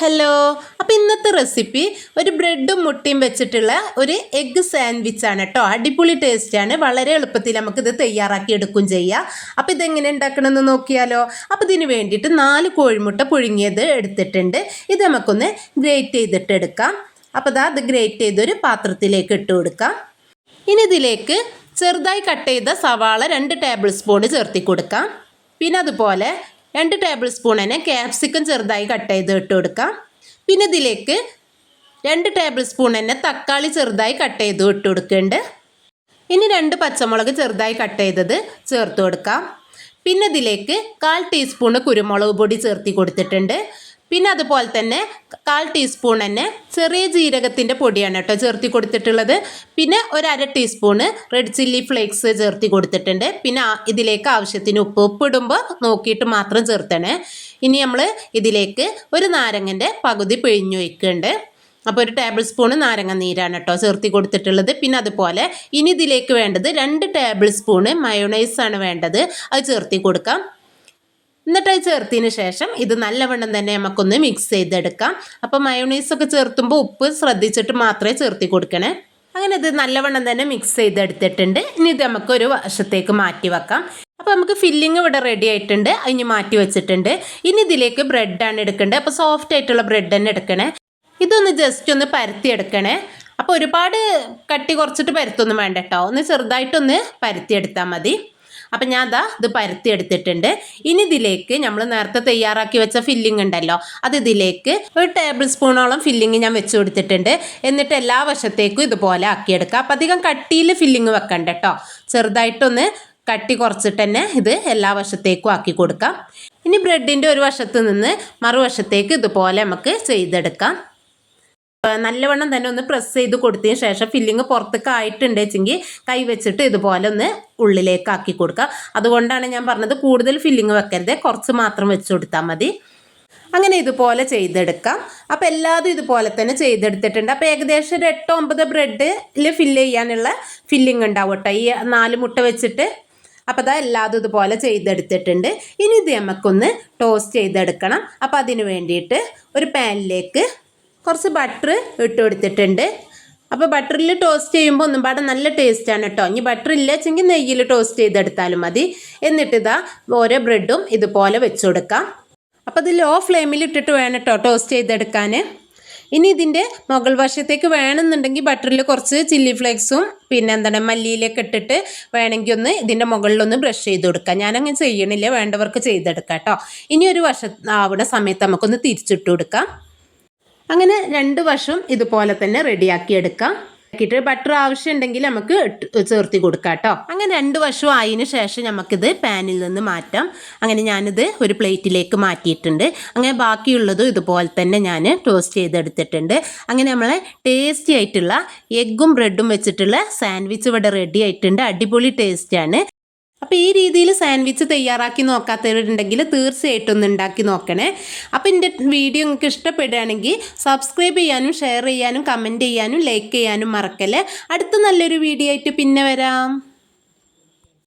Hello അപ്പോൾ ഇന്നത്തെ recipe ഒരു ബ്രെഡും മുട്ടയും വെച്ചിട്ടുള്ള ഒരു എഗ്ഗ് സാൻഡ്വിച്ച് ആണ് കേട്ടോ അടിപൊളി ടേസ്റ്റാണ് വളരെ എളുപ്പത്തിൽ നമുക്കിത് തയ്യാറാക്കി എടുക്കും ചെയ്യാം. അപ്പോൾ ഇതെങ്ങനെ ഉണ്ടാക്കണമെന്ന് നോക്കിയാലോ? അപ്പോൾ ഇതിന് വേണ്ടിയിട്ട് നാല് കോഴിമുട്ട പുഴുങ്ങിയത് എടുത്തിട്ടുണ്ട്. ഇത് നമുക്കൊന്ന് ഗ്രേറ്റ് ചെയ്തിട്ട് എടുക്കാം. അപ്പോൾ ദാ അത് ഗ്രേറ്റ് ചെയ്തൊരു പാത്രത്തിലേക്ക് ഇട്ട് കൊടുക്കാം. ഇനി ഇതിലേക്ക് ചെറുതായി കട്ട് ചെയ്ത സവാള രണ്ട് ടേബിൾ സ്പൂൺ ചേർത്തി കൊടുക്കാം. പിന്നെ അതുപോലെ രണ്ട് ടേബിൾ സ്പൂൺ തന്നെ ക്യാപ്സിക്കം ചെറുതായി കട്ട് ചെയ്ത് ഇട്ട് കൊടുക്കാം. പിന്നെ ഇതിലേക്ക് രണ്ട് ടേബിൾ സ്പൂൺ തന്നെ തക്കാളി ചെറുതായി കട്ട് ചെയ്ത് ഇട്ട് കൊടുക്കുന്നുണ്ട്. ഇനി രണ്ട് പച്ചമുളക് ചെറുതായി കട്ട് ചെയ്തത് ചേർത്ത് കൊടുക്കാം. പിന്നെ ഇതിലേക്ക് കാൽ ടീസ്പൂണ് കുരുമുളക് പൊടി ചേർത്തി കൊടുത്തിട്ടുണ്ട്. പിന്നെ അതുപോലെ തന്നെ കാൽ ടീസ്പൂൺ തന്നെ ചെറിയ ജീരകത്തിന്റെ പൊടിയാണ് കേട്ടോ ചേർത്തി കൊടുത്തിട്ടുള്ളത്. പിന്നെ ഒരു അര ടീസ്പൂണ് റെഡ് ചില്ലി ഫ്ലേക്സ് ചേർത്തി കൊടുത്തിട്ടുണ്ട്. പിന്നെ ഇതിലേക്ക് ആവശ്യത്തിന് ഉപ്പ് ഉപ്പ് ഇടുമ്പോൾ നോക്കിയിട്ട് മാത്രം ചേർത്തണേ. ഇനി നമ്മൾ ഇതിലേക്ക് ഒരു നാരങ്ങന്റെ പകുതി പിഴിഞ്ഞു വയ്ക്കുന്നുണ്ട് അപ്പോൾ ഒരു ടേബിൾ സ്പൂൺ നാരങ്ങ നീരാണ് കേട്ടോ ചേർത്തി കൊടുത്തിട്ടുള്ളത്. പിന്നെ അതുപോലെ ഇനി ഇതിലേക്ക് വേണ്ടത് രണ്ട് ടേബിൾ സ്പൂണ് മയോണൈസാണ് വേണ്ടത്. അത് ചേർത്തി കൊടുക്കാം. എന്നിട്ട് അത് ചേർത്തതിന് ശേഷം ഇത് നല്ലവണ്ണം തന്നെ നമുക്കൊന്ന് മിക്സ് ചെയ്തെടുക്കാം. അപ്പോൾ മയോണൈസൊക്കെ ചേർത്തുമ്പോൾ ഉപ്പ് ശ്രദ്ധിച്ചിട്ട് മാത്രമേ ചേർത്തി കൊടുക്കണേ. അങ്ങനെ ഇത് നല്ലവണ്ണം തന്നെ മിക്സ് ചെയ്തെടുത്തിട്ടുണ്ട്. ഇനി ഇത് നമുക്കൊരു വശത്തേക്ക് മാറ്റി വെക്കാം. അപ്പോൾ നമുക്ക് ഫില്ലിങ് ഇവിടെ റെഡി ആയിട്ടുണ്ട്. അതിന് മാറ്റി വെച്ചിട്ടുണ്ട്. ഇനി ഇതിലേക്ക് ബ്രെഡാണ് എടുക്കേണ്ടത്. അപ്പോൾ സോഫ്റ്റ് ആയിട്ടുള്ള ബ്രെഡ് തന്നെ എടുക്കണേ. ഇതൊന്ന് ജസ്റ്റ് ഒന്ന് പരത്തി എടുക്കണേ. അപ്പോൾ ഒരുപാട് കട്ടി കുറച്ചിട്ട് പരത്തൊന്നും വേണ്ട കേട്ടോ. ഒന്ന് ചെറുതായിട്ടൊന്ന് പരത്തി എടുത്താൽ മതി. അപ്പം ഞാൻ അതാ ഇത് പരത്തി എടുത്തിട്ടുണ്ട്. ഇനി ഇതിലേക്ക് നമ്മൾ നേരത്തെ തയ്യാറാക്കി വെച്ച ഫില്ലിംഗ് ഉണ്ടല്ലോ അത് ഇതിലേക്ക് ഒരു ടേബിൾ സ്പൂണോളം ഫില്ലിംഗ് ഞാൻ വെച്ച് കൊടുത്തിട്ടുണ്ട്. എന്നിട്ട് എല്ലാ വശത്തേക്കും ഇതുപോലെ ആക്കിയെടുക്കുക അപ്പം അധികം കട്ടിയിൽ ഫില്ലിംഗ് വെക്കണ്ട കേട്ടോ ചെറുതായിട്ടൊന്ന് കട്ടി കുറച്ചിട്ട് തന്നെ ഇത് എല്ലാ വശത്തേക്കും ആക്കി കൊടുക്കാം. ഇനി ബ്രെഡിന്റെ ഒരു വശത്ത് നിന്ന് മറുവശത്തേക്ക് ഇതുപോലെ നമുക്ക് ചെയ്തെടുക്കാം. നല്ലവണ്ണം തന്നെ ഒന്ന് പ്രസ് ചെയ്ത് കൊടുത്തതിന് ശേഷം ഫില്ലിങ് പുറത്തേക്ക് ആയിട്ടുണ്ട് വെച്ചെങ്കിൽ കൈ വെച്ചിട്ട് ഇതുപോലെ ഒന്ന് ഉള്ളിലേക്ക് ആക്കി കൊടുക്കുക. അതുകൊണ്ടാണ് ഞാൻ പറഞ്ഞത് കൂടുതൽ ഫില്ലിങ് വെക്കരുത് കുറച്ച് മാത്രം വെച്ച് കൊടുത്താൽ മതി. അങ്ങനെ ഇതുപോലെ ചെയ്തെടുക്കാം. അപ്പം എല്ലാതും ഇതുപോലെ തന്നെ ചെയ്തെടുത്തിട്ടുണ്ട്. അപ്പോൾ ഏകദേശം ഒരു എട്ടോ ഒമ്പത് ബ്രെഡിൽ ഫില്ല് ചെയ്യാനുള്ള ഫില്ലിങ് ഉണ്ടാവും കേട്ടോ. ഈ നാല് മുട്ട വെച്ചിട്ട്. അപ്പോൾ അതാ എല്ലാതും ഇതുപോലെ ചെയ്തെടുത്തിട്ടുണ്ട്. ഇനി ഇത് നമുക്കൊന്ന് ടോസ്റ്റ് ചെയ്തെടുക്കണം. അപ്പോൾ അതിന് വേണ്ടിയിട്ട് ഒരു പാനിലേക്ക് കുറച്ച് ബട്ടർ ഇട്ട് കൊടുത്തിട്ടുണ്ട്. അപ്പോൾ ബട്ടറിൽ ടോസ്റ്റ് ചെയ്യുമ്പോൾ ഒന്നും പാടെ നല്ല ടേസ്റ്റാണ് കേട്ടോ ഇനി ബട്ടർ ഇല്ല വെച്ചെങ്കിൽ നെയ്യിൽ ടോസ്റ്റ് ചെയ്തെടുത്താലും മതി. എന്നിട്ട് ഇതാ ഓരോ ബ്രെഡും ഇതുപോലെ വെച്ച് കൊടുക്കാം. അപ്പോൾ ഇത് ലോ ഫ്ലെയിമിൽ ഇട്ടിട്ട് വേണം കേട്ടോ ടോസ്റ്റ് ചെയ്തെടുക്കാൻ ഇനി ഇതിന്റെ മുകൾ വശത്തേക്ക് വേണമെന്നുണ്ടെങ്കിൽ ബട്ടറിൽ കുറച്ച് ചില്ലി ഫ്ലേക്സും പിന്നെ എന്താണ് മല്ലിയിലൊക്കെ ഇട്ടിട്ട് വേണമെങ്കിൽ ഒന്ന് ഇതിന്റെ മുകളിലൊന്ന് ബ്രഷ് ചെയ്ത് കൊടുക്കാം. ഞാനങ്ങനെ ചെയ്യണില്ല വേണ്ടവർക്ക് ചെയ്തെടുക്കാം കേട്ടോ ഇനി ഒരു വശം ആവുന്ന സമയത്ത് നമുക്കൊന്ന് തിരിച്ചിട്ട് കൊടുക്കാം. അങ്ങനെ രണ്ട് വശം ഇതുപോലെ തന്നെ റെഡിയാക്കി എടുക്കാം. ആക്കിയിട്ട് ബട്ടർ ആവശ്യമുണ്ടെങ്കിൽ നമുക്ക് ചേർത്തി കൊടുക്കാം കേട്ടോ അങ്ങനെ രണ്ട് വശം ആയതിനു ശേഷം നമുക്കിത് പാനിൽ നിന്ന് മാറ്റാം. അങ്ങനെ ഞാനിത് ഒരു പ്ലേറ്റിലേക്ക് മാറ്റിയിട്ടുണ്ട്. അങ്ങനെ ബാക്കിയുള്ളതും ഇതുപോലെ തന്നെ ഞാൻ ടോസ്റ്റ് ചെയ്തെടുത്തിട്ടുണ്ട്. അങ്ങനെ നമ്മളെ ടേസ്റ്റി ആയിട്ടുള്ള എഗ്ഗും ബ്രെഡും വെച്ചിട്ടുള്ള സാൻഡ്വിച്ച് ഇവിടെ റെഡി ആയിട്ടുണ്ട്. അടിപൊളി ടേസ്റ്റാണ് അപ്പോൾ ഈ രീതിയിൽ സാൻഡ്വിച്ച് തയ്യാറാക്കി നോക്കാത്തവരുണ്ടെങ്കിൽ തീർച്ചയായിട്ടും ഒന്ന് ഉണ്ടാക്കി നോക്കണേ. അപ്പോൾ എന്റെ വീഡിയോ നിങ്ങൾക്ക് ഇഷ്ടപ്പെടുകയാണെങ്കിൽ സബ്സ്ക്രൈബ് ചെയ്യാനും ഷെയർ ചെയ്യാനും കമന്റ് ചെയ്യാനും ലൈക്ക് ചെയ്യാനും മറക്കല്ലേ. അടുത്ത നല്ലൊരു വീഡിയോ ആയിട്ട് പിന്നെ വരാം.